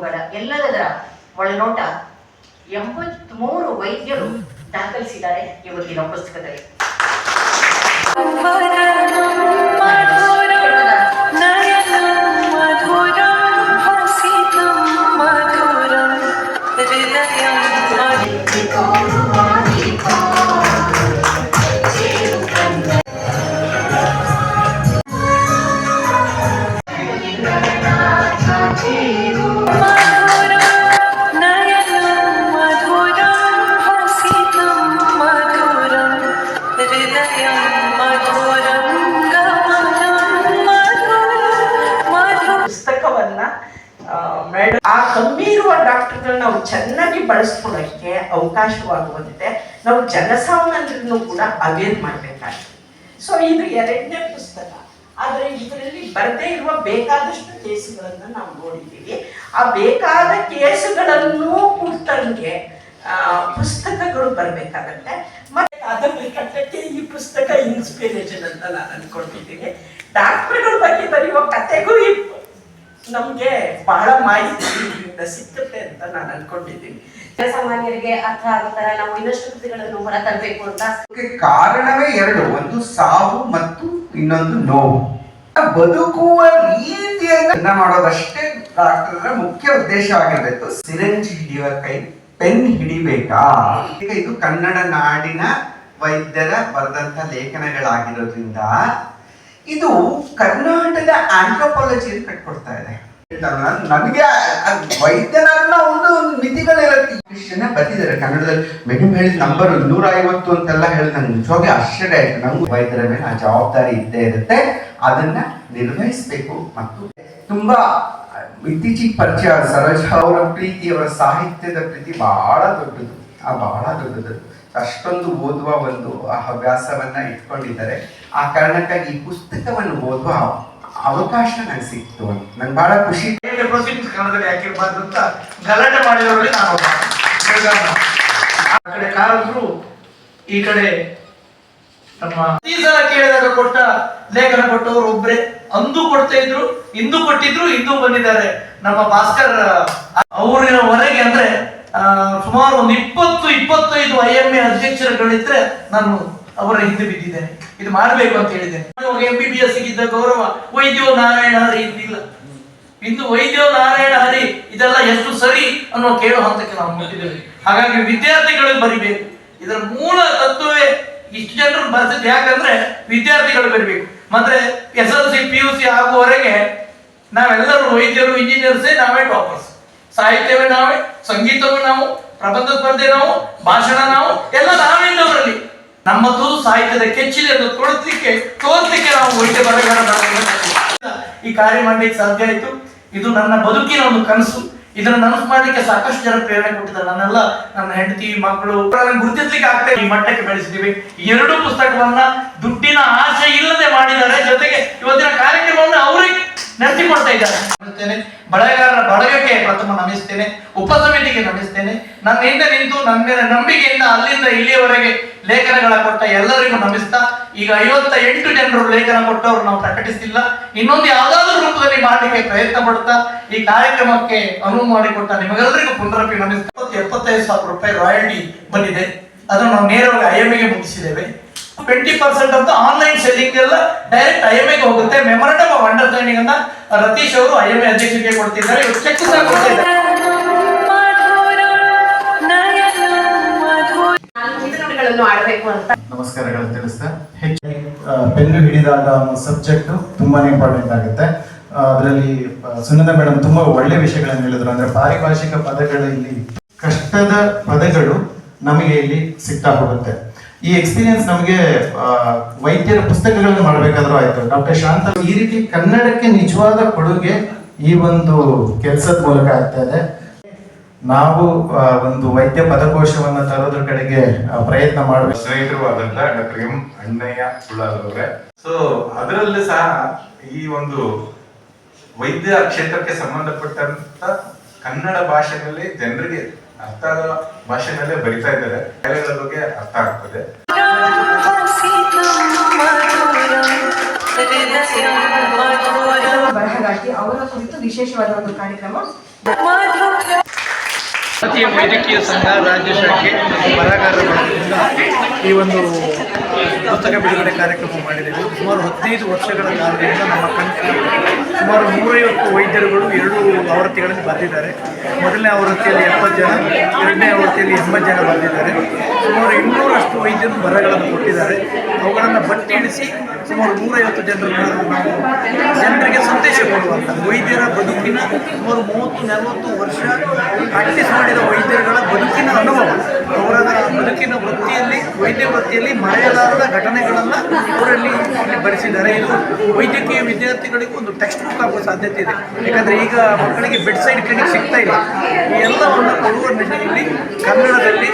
ಇವುಗಳ ಎಲ್ಲದರ ಒಳನೋಟ ಎಂಬತ್ಮೂರು ವೈದ್ಯರು ದಾಖಲಿಸಿದ್ದಾರೆ ಇವತ್ತಿನ ಪುಸ್ತಕದಲ್ಲಿ. ಪುಸ್ತಕವನ್ನ, ಆ ಕಮ್ಮಿ ಇರುವ ಡಾಕ್ಟರ್ಗಳು ನಾವು ಚೆನ್ನಾಗಿ ಬಳಸ್ಕೊಳ್ಳೋಕ್ಕೆ ಅವಕಾಶವಾಗುವಂತೆ ನಾವು ಜನಸಾಮಾನ್ಯರನ್ನು ಕೂಡ ಅವೇರ್ ಮಾಡಬೇಕಾಗಿದೆ ಸೊ ಇದು ಎರಡನೇ ಪುಸ್ತಕ. ಆದರೆ ಇದರಲ್ಲಿ ಬರದೇ ಇರುವ ಬೇಕಾದಷ್ಟು ಕೇಸುಗಳನ್ನು ನಾವು ನೋಡಿದ್ದೀವಿ. ಆ ಬೇಕಾದ ಕೇಸುಗಳನ್ನು ಕುರ್ತಂಗೆ ಪುಸ್ತಕಗಳು ಬರಬೇಕಾಗತ್ತೆ. ಮತ್ತೆ ಅದನ್ನು ಕಟ್ಟಕ್ಕೆ ಪುಸ್ತಕ ಇನ್ಸ್ಪಿರೇಷನ್ ಅಂತ ನಾನು ಅನ್ಕೊಂಡಿದ್ದೀನಿ. ಡಾಕ್ಟರ್ಗಳ ಬಗ್ಗೆ ಬರೆಯುವ ಕತೆಗೂ ಈ ನಮ್ಗೆ ಬಹಳ ಮಾಹಿತಿ ಇದರಿಂದ ಸಿಕ್ಕುತ್ತೆ ಅಂತ ನಾನು ಅನ್ಕೊಂಡಿದ್ದೀನಿ. ಜನಸಾಮಾನ್ಯರಿಗೆ ಅರ್ಥ ಆಗೋ ತರ ನಾವು ಇನ್ನಷ್ಟು ಕೃತಿಗಳನ್ನು ಹೊರತರಬೇಕು ಅಂತ. ಕಾರಣವೇ ಎರಡು ಒಂದು ಸಾವು ಮತ್ತು ಇನ್ನೊಂದು ನೋವು. ಬದುಕುವ ರೀತಿಯನ್ನ ಮಾಡೋದಷ್ಟೇ ಡಾಕ್ಟರ್ ಮುಖ್ಯ ಉದ್ದೇಶವಾಗಿರ್ಬೇಕು ಸಿರಂಜಿ ಹಿಡಿಯುವ ಕೈ ಪೆನ್ ಹಿಡಿಬೇಕಾ? ಈಗ ಇದು ಕನ್ನಡ ನಾಡಿನ ವೈದ್ಯರ ಬರೆದಂತ ಲೇಖನಗಳಾಗಿರೋದ್ರಿಂದ ಇದು ಕರ್ನಾಟಕದ ಆಂಥ್ರೋಪಾಲಜಿಯನ್ನು ಕಟ್ಕೊಡ್ತಾ ಇದೆ. ನನ್- ನನಗೆ ವೈದ್ಯನನ್ನ ಒಂದು ಮಿತಿಗಳಿರುತ್ತೆ. ಇಷ್ಟನ್ನ ಬರ್ತಿದ್ದಾರೆ ಕನ್ನಡದಲ್ಲಿ. ಮೇಡಮ್ ಹೇಳಿದ ನಂಬರ್ ನೂರ ಐವತ್ತು ಅಂತೆಲ್ಲ ಹೇಳಿ ನಂಗೆ ನಿಜವಾಗಿ ಆಶ್ಚರ್ಯ ಆಯ್ತು. ನಮ್ಗೆ ವೈದ್ಯರ ಮೇಲೆ ಆ ಜವಾಬ್ದಾರಿ ಇದ್ದೇ ಇರುತ್ತೆ. ಅದನ್ನ ನಿರ್ವಹಿಸಬೇಕು ಮತ್ತು ತುಂಬಾ ಇತ್ತೀಚಿಗೆ ಪರಿಚಯ ಸರೋಜ ಅವರ ಪ್ರೀತಿ ಅವರ ಸಾಹಿತ್ಯದ ಪ್ರೀತಿ ಬಹಳ ದೊಡ್ಡದು. ಆ ಬಹಳ ದೊಡ್ಡದು. ಅಷ್ಟೊಂದು ಓದುವ ಒಂದು, ಆ ಹವ್ಯಾಸವನ್ನ ಇಟ್ಕೊಂಡಿದ್ದಾರೆ. ಆ ಕಾರಣಕ್ಕಾಗಿ ಈ ಪುಸ್ತಕವನ್ನು ಓದುವ ಅವಕಾಶ ನನಗೆ ಸಿಕ್ತು ನಂಗೆ ಬಹಳ ಖುಷಿ. ಕನ್ನಡದಲ್ಲಿ ಹಾಕಿರ್ಬಾರ್ದು ಅಂತ ಗಲಾಟೆ ಮಾಡಿದವರಲ್ಲಿ ನಾನು. ಆ ಕಡೆ ಕಾರದ್ರು ಈ ಕಡೆ ನಮ್ಮ ಈ ಸಲ ಕೇಳಿದಾಗ ಕೊಟ್ಟ ಲೇಖನ ಕೊಟ್ಟವರು ಒಬ್ರೆ. ಅಂದು ಕೊಡ್ತಾ ಇದ್ರು, ಇಂದು ಕೊಟ್ಟಿದ್ರು, ಇಂದು ಬಂದಿದ್ದಾರೆ. ನಮ್ಮ ಭಾಸ್ಕರ್ ಅವರಿನ ಹೊರಗೆ ಅಂದ್ರೆ ಸುಮಾರು ಒಂದು ಇಪ್ಪತ್ತು, ಇಪ್ಪತ್ತೈದು ಐ ಎಂ ಎ ಅಧ್ಯಕ್ಷರುಗಳಿದ್ರೆ ನಾನು ಅವರ ಹಿಂದೆ ಬಿದ್ದಿದ್ದೇನೆ. ಇದು ಮಾಡಬೇಕು ಅಂತ ಹೇಳಿದ್ದೇನೆ. ಎಂ ಬಿ ಬಿ ಎಸ್ ಇದ್ದ ಗೌರವ, ವೈದ್ಯೋ ನಾರಾಯಣ ಹರಿ ಇದ್ದಿಲ್ಲ. ಇಂದು ವೈದ್ಯೋ ನಾರಾಯಣ ಹರಿ, ಇದೆಲ್ಲ ಎಷ್ಟು ಸರಿ ಅನ್ನೋ ಕೇಳೋ ಹಂತಕ್ಕೆ ನಾವು ಬಂದಿದ್ದೇವೆ ಹಾಗಾಗಿ ವಿದ್ಯಾರ್ಥಿಗಳು ಬರಿಬೇಕು. ಇದರ ಮೂಲ ತತ್ವವೇ ಇಷ್ಟು ಜನರು ಬರ್ತಿದ್ದು ಯಾಕಂದ್ರೆ ವಿದ್ಯಾರ್ಥಿಗಳು ಬರಬೇಕು. ಮತ್ತೆ S L C P U C ಆಗುವವರೆಗೆ ನಾವೆಲ್ಲರೂ ವೈದ್ಯರು ಇಂಜಿನಿಯರ್ಸೇ ನಾವೇ ಟಾಪರ್ಸ್. ಸಾಹಿತ್ಯವೇ ನಾವೇ, ಸಂಗೀತವೇ ನಾವು ಪ್ರಬಂಧ ಸ್ಪರ್ಧೆ ನಾವು, ಭಾಷಣ ನಾವು, ಎಲ್ಲ ನಾವೇ ಇದ್ದವರಲ್ಲಿ. ನಮ್ಮದು ಸಾಹಿತ್ಯದ ಕೆಚ್ಚಿದೆ ಅದು ತೋರಿಸ್ಲಿಕ್ಕೆ ನಾವು ಒಳ್ಳೆ ಬರಗಾರ ಈ ಕಾರ್ಯ ಮಾಡ್ಲಿಕ್ಕೆ ಸಾಧ್ಯ ಆಯ್ತು. ಇದು ನನ್ನ ಬದುಕಿನ ಒಂದು ಕನಸು. ಇದನ್ನ ನನಸು ಮಾಡ್ಲಿಕ್ಕೆ ಸಾಕಷ್ಟು ಜನ ಪ್ರೇರಣೆ ಕೊಟ್ಟಿದ್ದಾರೆ. ನನ್ನೆಲ್ಲ ನನ್ನ ಹೆಂಡತಿ, ಮಕ್ಕಳು ಗುರುತಿಸಲಿಕ್ಕೆ ಆಗ್ತಾ ಈ ಮಟ್ಟಕ್ಕೆ ಬೆಳೆಸಿದ್ದೀವಿ. ಎರಡು ಪುಸ್ತಕವನ್ನ ದುಡ್ಡಿನ ಆಸೆ ಇಲ್ಲದೆ ಮಾಡಿದ್ದಾರೆ. ಜೊತೆಗೆ ಇವತ್ತಿನ ಕಾರ್ಯಕ್ರಮವನ್ನು ಅವರಿಗೆ ನಡೆಸಿಕೊಡ್ತಾ ಇದ್ದಾರೆ. ಬಳಗಾರರ ಬಳಗಕ್ಕೆ ಪ್ರಥಮ ನಮಿಸ್ತೇನೆ, ಉಪಸಮಿತಿಗೆ ನಮಿಸ್ತೇನೆ. ನನ್ನ ಹಿಂದೆ ನಿಂತು ನನ್ನ ನಂಬಿಕೆಯಿಂದ ಅಲ್ಲಿಂದ ಇಲ್ಲಿಯವರೆಗೆ ಲೇಖನಗಳ ಕೊಟ್ಟ ಎಲ್ಲರಿಗೂ ನಮಿಸ್ತಾ, ಈಗ ಐವತ್ತ ಎಂಟು ಜನರು ಲೇಖನ ಕೊಟ್ಟವರು ನಾವು ಪ್ರಕಟಿಸಿಲ್ಲ. ಇನ್ನೊಂದು ಯಾವ್ದಾದ್ರು ರೂಪದಲ್ಲಿ ಮಾಡಲಿಕ್ಕೆ ಪ್ರಯತ್ನ ಪಡ್ತಾ ಈ ಕಾರ್ಯಕ್ರಮಕ್ಕೆ ಅನುವು ಮಾಡಿಕೊಟ್ಟ ನಿಮಗೆಲ್ಲರಿಗೂ ಪುನರಪಿ ನಮಿಸ್ತಾ. ಎಪ್ಪತ್ತೈದು ಸಾವಿರ ರೂಪಾಯಿ ರಾಯಲ್ಟಿ ಬಂದಿದೆ. ಅದನ್ನು ನಾವು ನೇರವಾಗಿ ಐ ಎಂ ಗೆ ಮುಗಿಸಿದ್ದೇವೆ. ಟ್ವೆಂಟಿ ಪರ್ಸೆಂಟ್ ಅಂತ ಆನ್ಲೈನ್ ಸೆಲ್ಲಿಂಗ್ ಎಲ್ಲ ಡೈರೆಕ್ಟ್ ಐ ಎಂ ಎಗೆ ಹೋಗುತ್ತೆ. ಮೆಮೊರಂಡಮ್ ಆಫ್ ಅಂಡರ್ಸ್ಟ್ಯಾಂಡಿಂಗ್ ಅನ್ನ ರತೀಶ್ ಅವರು ಐ ಎಂ ಎ ಅಧ್ಯಕ್ಷರಿಗೆ ಕೊಡ್ತಿದ್ದಾರೆ. ಇವರು ಚೆಕ್ ಸಹ ಕೊಡ್ತಿದ್ದಾರೆ. ಆಡಬೇಕು ಅಂತ ನಮಸ್ಕಾರಗಳು ತಿಳಿಸ್ತಾ. ಹೆಚ್ಚು ಆ, ಪೆನ್ನು ಹಿಡಿದಾಗ ಸಬ್ಜೆಕ್ಟ್ ತುಂಬಾನೇ ಇಂಪಾರ್ಟೆಂಟ್ ಆಗುತ್ತೆ. ಅದರಲ್ಲಿ ಸುನಂದ ಮೇಡಮ್ ತುಂಬಾ ಒಳ್ಳೆ ವಿಷಯಗಳನ್ನು ಹೇಳಿದ್ರು. ಅಂದ್ರೆ ಪಾರಿಭಾಷಿಕ ಪದಗಳಲ್ಲಿ ಕಷ್ಟದ ಪದಗಳು ನಮಗೆ ಇಲ್ಲಿ ಸಿಗ್ತಾ ಹೋಗುತ್ತೆ. ಈ ಎಕ್ಸ್ಪೀರಿಯನ್ಸ್ ನಮಗೆ ವೈದ್ಯರ ಪುಸ್ತಕಗಳನ್ನು ಮಾಡಬೇಕಾದ್ರೂ ಆಯ್ತು. ಡಾಕ್ಟರ್ ಶಾಂತ ಈ ರೀತಿ ಕನ್ನಡಕ್ಕೆ ನಿಜವಾದ ಕೊಡುಗೆ ಈ ಒಂದು ಕೆಲಸದ ಮೂಲಕ ಆಗ್ತಾ ಇದೆ. ನಾವು ಒಂದು ವೈದ್ಯ ಪದಕೋಶವನ್ನು ತರೋದ್ರ ಕಡೆಗೆ ಪ್ರಯತ್ನ ಮಾಡಬೇಕು. ಸ್ನೇಹಿತರು ಆದಂತ ಡಾಕ್ಟರ್ ಎಂ ಅಣ್ಣಯ್ಯ ಸುಳ್ಳಾದವ್ರೆ ಸೊ ಅದರಲ್ಲಿ ಸಹ ಈ ಒಂದು ವೈದ್ಯ ಕ್ಷೇತ್ರಕ್ಕೆ ಸಂಬಂಧಪಟ್ಟಂತ ಕನ್ನಡ ಭಾಷೆಯಲ್ಲಿ ಜನರಿಗೆ ಅರ್ಥ ಆಗೋ ಭಾಷೆನಲ್ಲೇ ಬರಿತಾ ಇದ್ದಾರೆ. ಕಲೆಗಳ ಬಗ್ಗೆ ಅರ್ಥ ಆಗ್ತದೆ. ಬರಹಗಾರ್ತಿ ಅವರ ಕುರಿತು ವಿಶೇಷವಾದ ಒಂದು ಕಾರ್ಯಕ್ರಮ. ಭಾರತೀಯ ವೈದ್ಯಕೀಯ ಸಂಘ ರಾಜ್ಯ ಶಾಖೆ ಬರಹಗಾರರ ಈ ಒಂದು ಪುಸ್ತಕ ಬಿಡುಗಡೆ ಕಾರ್ಯಕ್ರಮ ಮಾಡಿದ್ದೇವೆ. ಸುಮಾರು ಹದಿನೈದು ವರ್ಷಗಳ ಕಾಲದಿಂದ ನಮ್ಮ ಕಂಠ ಸುಮಾರು ನೂರೈವತ್ತು ವೈದ್ಯರುಗಳು ಎರಡು ಆವೃತ್ತಿಗಳಲ್ಲಿ ಬರೆದಿದ್ದಾರೆ ಮೊದಲನೇ ಆವೃತ್ತಿಯಲ್ಲಿ ಎಪ್ಪತ್ತು ಜನ, ಎರಡನೇ ಆವೃತ್ತಿಯಲ್ಲಿ ಎಂಬತ್ತು ಜನ ಬರೆದಿದ್ದಾರೆ ಸುಮಾರು ಇನ್ನೂರಷ್ಟು ವೈದ್ಯರು ಬರಹಗಳನ್ನು ಕೊಟ್ಟಿದ್ದಾರೆ. ಅವುಗಳನ್ನು ಬಟ್ಟಿ ಇಳಿಸಿ ಸುಮಾರು ನೂರೈವತ್ತು ಜನರನ್ನು ನಾವು ಜನರಿಗೆ ಸಂದೇಶ ಕೊಡುವಂಥದ್ದು ವೈದ್ಯರ ಬದುಕಿನ ಸುಮಾರು ಮೂವತ್ತು ನಲವತ್ತು ವರ್ಷ ಪ್ರಾಕ್ಟೀಸ್ ಮಾಡಿದ ವೈದ್ಯರುಗಳ ಬದುಕಿನ ಅನುಭವ. ಅವರ ಬದುಕಿನ ವೃತ್ತಿಯಲ್ಲಿ, ವೈದ್ಯ ವೃತ್ತಿಯಲ್ಲಿ ಮರೆಯಲಾರದ ಘಟನೆಗಳನ್ನು ಅವರಲ್ಲಿ ಬರೆಸಿದ್ದಾರೆ. ಇದು ವೈದ್ಯಕೀಯ ವಿದ್ಯಾರ್ಥಿಗಳಿಗೂ ಒಂದು ಟೆಕ್ಸ್ಟ್ ಬುಕ್ ಆಗುವ ಸಾಧ್ಯತೆ ಇದೆ. ಯಾಕಂದರೆ ಈಗ ಮಕ್ಕಳಿಗೆ ಬೆಡ್ ಸೈಡ್ ಕ್ಲಿನಿಕ್ ಸಿಗ್ತಾ ಇಲ್ಲ. ಈ ಎಲ್ಲವನ್ನು ಕೊಡುವ ನಿಟ್ಟಿನಲ್ಲಿ ಕನ್ನಡದಲ್ಲಿ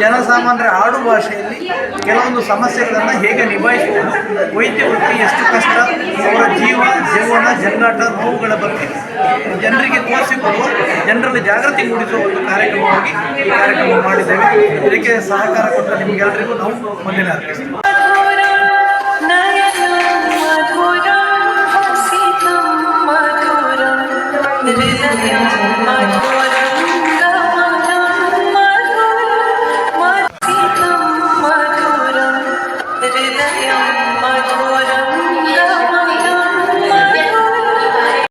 ಜನಸಾಮಾನ್ಯರ ಆಡು ಭಾಷೆಯಲ್ಲಿ ಕೆಲವೊಂದು ಸಮಸ್ಯೆಗಳನ್ನು ಹೇಗೆ ನಿಭಾಯಿಸಬಹುದು ವೈದ್ಯ ವೃತ್ತಿ ಎಷ್ಟು ಕಷ್ಟ, ಅವರ ಜೀವ, ಜೀವನ ಜಂಗಾಟ ನೋವುಗಳ ಬಗ್ಗೆ ಜನರಿಗೆ ತೋರಿಸಿಕೊಡುವ, ಜನರಲ್ಲಿ ಜಾಗೃತಿ ಮೂಡಿಸುವ ಒಂದು ಕಾರ್ಯಕ್ರಮವಾಗಿ ಈ ಕಾರ್ಯಕ್ರಮ ಮಾಡಿದ್ದೇವೆ. ಇದಕ್ಕೆ ಸಹಕಾರ ಕೊಟ್ಟ ನಿಮಗೆಲ್ಲರಿಗೂ ನಾವು ಮುಂದಿನ ಅರ್ಪಿಸ್ತೀವಿ.